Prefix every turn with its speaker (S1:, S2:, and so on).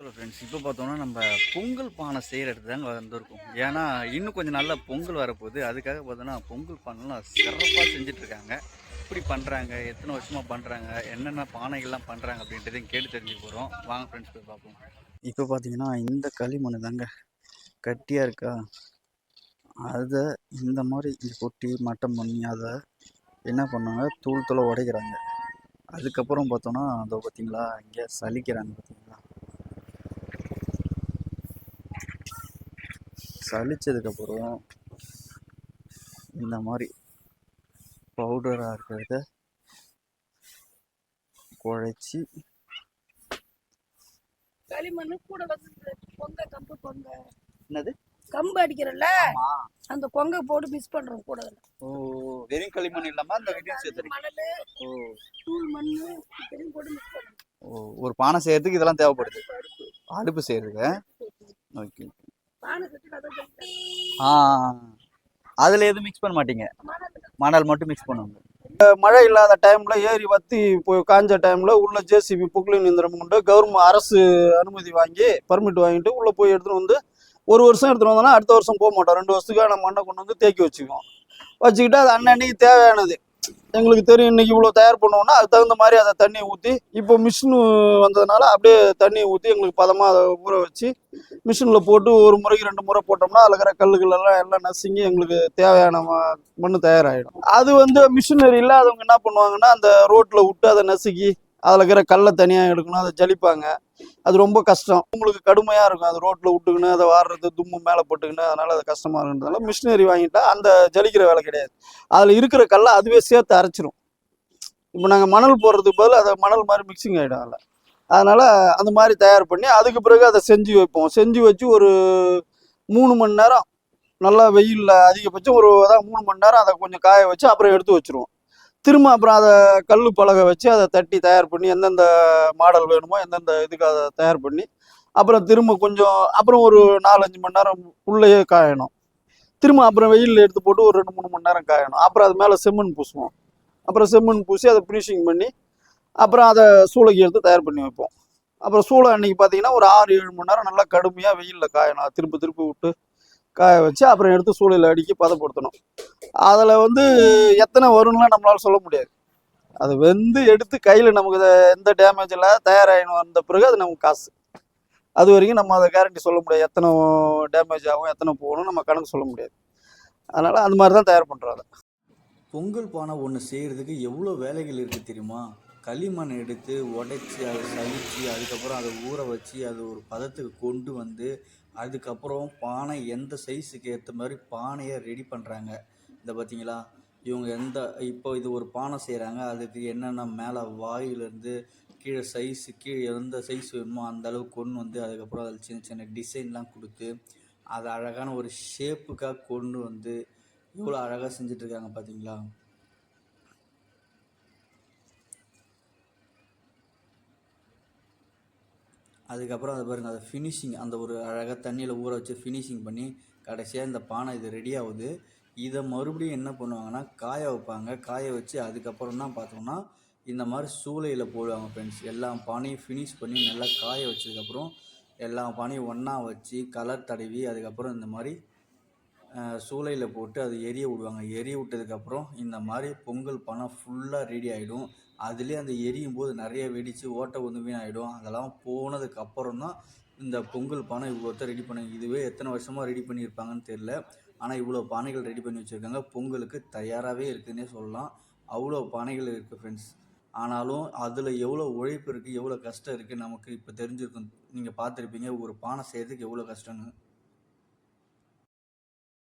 S1: Hello friends இப்போ பார்த்தோம்னா நம்ம பொங்கல் பானை செய்கிற இடத்துல தாங்க வந்திருக்கோம். ஏன்னா இன்னும் கொஞ்சம் நல்லா பொங்கல் வரப்போகுது. அதுக்காக பார்த்தோன்னா பொங்கல் பானைலாம் சிறப்பாக செஞ்சிட்ருக்காங்க. எப்படி பண்ணுறாங்க எத்தனை வருஷமாக பண்ணுறாங்க என்னென்ன பானைகள்லாம் பண்ணுறாங்க அப்படின்றதையும் கேட்டு தெரிஞ்சுக்க போகிறோம் வாங்க ஃப்ரெண்ட்ஸ் போய் பார்ப்போம். இப்போ பார்த்தீங்கன்னா இந்த களிமண் தாங்க கட்டியாக இருக்கா? அதை இந்த மாதிரி இங்கே கொட்டி மட்டம் பண்ணி அதை என்ன பண்ணாங்க? தூள் தூளை உடைக்கிறாங்க. அதுக்கப்புறம் பார்த்தோன்னா அதை பார்த்தீங்களா? இங்கே சலிக்கிறாங்க பார்த்தீங்களா? சலிச்சதுக்கப்புறம் இந்த மாதிரி பவுடராக இருக்கிறத குழைச்சி
S2: களிமண்ணு கூட பொங்க கம்பு பொங்க.
S1: என்னது?
S2: கம்பு அடிக்கிறல்ல? அந்த பொங்க போட்டு மிஸ் பண்றோம் கூட.
S1: ஓ வெறும் களிமண் இல்லாமல் அந்த இதையும் சேர்த்துறீங்க
S2: மணலு
S1: ஓ.
S2: தூள் மண்ணு இதையும் போட்டு மிஸ் பண்றோம்.
S1: ஓ ஒரு பானை செய்யறதுக்கு இதெல்லாம் தேவைப்படுது. அடுப்பு செய்யறதுக்கு ஓகே
S2: பானை
S1: ஆ அதில் எதுவும் மிக்ஸ் பண்ண மாட்டீங்க?
S2: மணல்
S1: மட்டும் மிக்ஸ் பண்ணுவாங்க
S3: மழை இல்லாத டைம்ல ஏரி வத்தி போய் காஞ்ச டைம்ல உள்ள ஜேசிபி புக்லின் இயந்திரம் கொண்டு கவர்மெண்ட் அரசு அனுமதி வாங்கி பர்மிட் வாங்கிட்டு உள்ள போய் எடுத்துட்டு வந்து ஒரு வருஷம் எடுத்துட்டு வந்தோம்னா அடுத்த வருஷம் போக மாட்டோம். ரெண்டு வருஷத்துக்காக நம்ம மண்ணை கொண்டு வந்து தேக்கி வச்சுக்குவோம். வச்சுக்கிட்டு அது அன்னன்னைக்கு தேவையானது. எங்களுக்கு தெரியும் இன்னைக்கு இவ்வளோ தயார் பண்ணுவோம்னா அதுக்கு தகுந்த மாதிரி அதை தண்ணி ஊற்றி இப்போ மிஷின் வந்ததுனால அப்படியே தண்ணி ஊற்றி எங்களுக்கு பதமாக அதை ஊற வச்சு மிஷினில் போட்டு ஒரு முறைக்கு ரெண்டு முறை போட்டோம்னா அதில் இருக்கிற கல்லுகள் எல்லாம் எல்லாம் நசுங்கி எங்களுக்கு தேவையான ம- தயாராகிடும் அது வந்து மிஷினரி இல்லாதவங்க என்ன பண்ணுவாங்கன்னா அந்த ரோட்டில் விட்டு அதை நசுக்கி அதில் இருக்கிற கல்லை தனியாக எடுக்கணும் அதை ஜலிப்பாங்க. அது ரொம்ப கஷ்டம். உங்களுக்கு கடுமையாக இருக்கும். அது ரோட்டில் விட்டுக்கணும் அதை வாடுறது தும்மு மேலே போட்டுக்கின்னு அதனால் அது கஷ்டமாக இருக்குன்றதுனால மிஷினரி வாங்கிட்டா அந்த ஜலிக்கிற வேலை கிடையாது. அதில் இருக்கிற கல்லை அதுவே சேர்த்து அரைச்சிரும். இப்போ நாங்கள் மணல் போடுறதுக்கு பதில் அதை மணல் மாதிரி மிக்சிங் ஆகிடும் அதில். அதனால் அந்த மாதிரி தயார் பண்ணி அதுக்கு பிறகு அதை செஞ்சு வைப்போம். செஞ்சு வச்சு ஒரு மூணு மணி நேரம் நல்லா வெயிலில் அதிகபட்சம் ஒரு அதான் மூணு மணி நேரம் அதை கொஞ்சம் காய வச்சு அப்புறம் எடுத்து வச்சுருவோம். திரும்ப அப்புறம் அதை கல் பலகை வச்சு அதை தட்டி தயார் பண்ணி எந்தெந்த மாடல் வேணுமோ எந்தெந்த இதுக்கு அதை தயார் பண்ணி அப்புறம் திரும்ப கொஞ்சம் அப்புறம் ஒரு நாலஞ்சு மணி நேரம் உள்ளேயே காயணும். திரும்ப அப்புறம் வெயிலில் எடுத்து போட்டு ஒரு ரெண்டு மூணு மணி நேரம் காயணும். அப்புறம் அது மேலே செம்மண் பூசுவோம். அப்புறம் செம்மண் பூசி அதை ஃபினிஷிங் பண்ணி அப்புறம் அதை சூளைக்கு எடுத்து தயார் பண்ணி வைப்போம். அப்புறம் சூளை அன்னைக்கு பார்த்தீங்கன்னா ஒரு ஆறு ஏழு மணி நேரம் நல்லா கடுமையாக வெயிலில் காயணும். திருப்பி திருப்பி விட்டு காய வச்சு அப்புறம் எடுத்து சூழலில் அடுக்கி பதப்படுத்தணும். அதில் வந்து எத்தனை வரும்லாம் நம்மளால சொல்ல முடியாது. அது வெந்து எடுத்து கையில் நமக்கு இதை எந்த டேமேஜ் இல்லாத தயாராகின்னு வந்த பிறகு அது நமக்கு காசு. அது வரைக்கும் நம்ம அதை கேரண்டி சொல்ல முடியாது. எத்தனை டேமேஜ் ஆகும் எத்தனை போகணும் நம்ம கணக்கு சொல்ல முடியாது. அதனால் அந்த மாதிரி தான் தயார் பண்ணுறோம் அதை.
S1: பொங்கல் பானை ஒன்று செய்கிறதுக்கு எவ்வளோ வேலைகள் இருக்குது தெரியுமா? களிமண் எடுத்து உடைச்சி அதை சலிச்சு அதுக்கப்புறம் அதை ஊற வச்சு அது ஒரு பதத்துக்கு கொண்டு வந்து அதுக்கப்புறம் பானை எந்த சைஸுக்கு ஏற்ற மாதிரி பானையை ரெடி பண்ணுறாங்க இந்த பார்த்தீங்களா? இவங்க எந்த இப்போ இது ஒரு பானை செய்கிறாங்க அதுக்கு என்னென்ன மேலே வாயிலேருந்து கீழே சைஸு கீழே எந்த சைஸ் வேணுமோ அந்த அளவுக்கு கொண்டு வந்து அதுக்கப்புறம் அதில் சின்ன சின்ன டிசைன்லாம் கொடுத்து அதை அழகான ஒரு ஷேப்புக்காக கொண்டு வந்து எவ்வளோ அழகாக செஞ்சிட்ருக்காங்க பார்த்தீங்களா? அதுக்கப்புறம் அதை பாருங்கள் அதை ஃபினிஷிங் அந்த ஒரு அழகாக தண்ணியில் ஊற வச்சு ஃபினிஷிங் பண்ணி கடைசியாக இந்த பானை இது ரெடி ஆகுது. இதை மறுபடியும் என்ன பண்ணுவாங்கன்னா காய வைப்பாங்க. காய வச்சு அதுக்கப்புறம் தான் பார்த்தோம்னா இந்த மாதிரி சூளையில் போடுவாங்க ஃப்ரெண்ட்ஸ் எல்லா பானையும் ஃபினிஷ் பண்ணி நல்லா காய வச்சதுக்கப்புறம் எல்லா பானையும் ஒன்றா வச்சு கலர் தடவி அதுக்கப்புறம் இந்த மாதிரி சூளையில் போட்டு அது எரிய விடுவாங்க. எரிய விட்டதுக்கப்புறம் இந்த மாதிரி பொங்கல் பானை ஃபுல்லாக ரெடி ஆகிடும் அதுலேயே அந்த எரியும் போது நிறைய வெடித்து ஓட்டை வந்து வீணாகிடும் அதெல்லாம் போனதுக்கு அப்புறம் தான் இந்த பொங்கல் பானை இவ்வளோத்த ரெடி பண்ணி இதுவே எத்தனை வருஷமாக ரெடி பண்ணியிருப்பாங்கன்னு தெரில ஆனால் இவ்வளோ பானைகள் ரெடி பண்ணி வச்சுருக்காங்க. பொங்கலுக்கு தயாராகவே இருக்குன்னே சொல்லலாம். அவ்வளோ பானைகள் இருக்குது ஃப்ரெண்ட்ஸ் ஆனாலும் அதில் எவ்வளோ உழைப்பு இருக்குது எவ்வளோ கஷ்டம் இருக்குது நமக்கு இப்போ தெரிஞ்சிருக்கும். நீங்கள் பார்த்துருப்பீங்க ஒரு பானை செய்கிறதுக்கு எவ்வளோ கஷ்டம்னு.